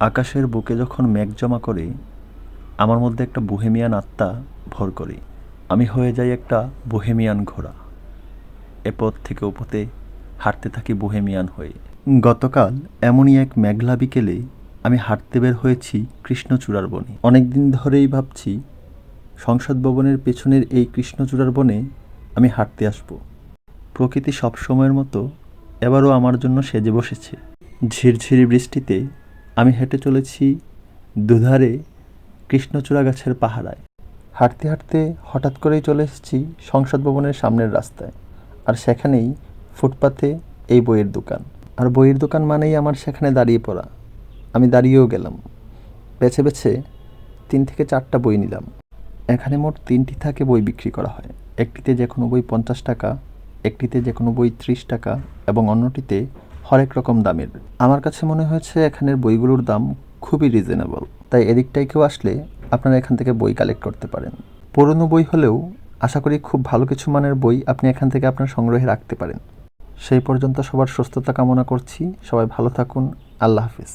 আকাশের বুকে যখন মেঘ জমা করে, আমার মধ্যে একটা বুহেমিয়ান আত্মা ভর করে। আমি হয়ে যাই একটা বুহেমিয়ান ঘোড়া। এ পথ থেকে ও পথে হাঁটতে থাকি বুহেমিয়ান হয়ে। গতকাল এমনই এক মেঘলা বিকেলে আমি হাঁটতে বের হয়েছি কৃষ্ণচূড়ার বনে। অনেক দিন ধরেই ভাবছি, সংসদ ভবনের পেছনের এই কৃষ্ণচূড়ার বনে আমি হাঁটতে আসব। প্রকৃতি সব সময়ের মতো এবারও আমার জন্য সেজে বসেছে। ঝিরঝিরি বৃষ্টিতে আমি হেঁটে চলেছি দুধারে কৃষ্ণচূড়া গাছের পাহারায়। হাঁটতে হাঁটতে হঠাৎ করেই চলে এসেছি সংসদ ভবনের সামনের রাস্তায়। আর সেখানেই ফুটপাতে এই বইয়ের দোকান। আর বইয়ের দোকান মানেই আমার সেখানে দাঁড়িয়ে পড়া। আমি দাঁড়িয়েও গেলাম। বেছে বেছে তিন থেকে চারটা বই নিলাম। এখানে মোট তিনটি থাকে বই বিক্রি করা হয়। একটিতে যে কোনো বই পঞ্চাশ টাকা, একটিতে যে কোনো বই ত্রিশ টাকা এবং অন্যটিতে হরেক রকম দামের। আমার কাছে মনে হয়েছে এখানের বইগুলোর দাম খুবই রিজনেবল তাই এদিকটায় কেউ আসলে আপনারা এখান থেকে বই কালেক্ট করতে পারেন। পুরনো বই হলেও আশা করি খুব ভালো কিছু মানের বই আপনি এখান থেকে আপনার সংগ্রহে রাখতে পারেন। সেই পর্যন্ত সবার সুস্থতা কামনা করছি। সবাই ভালো থাকুন। আল্লাহ হাফিজ।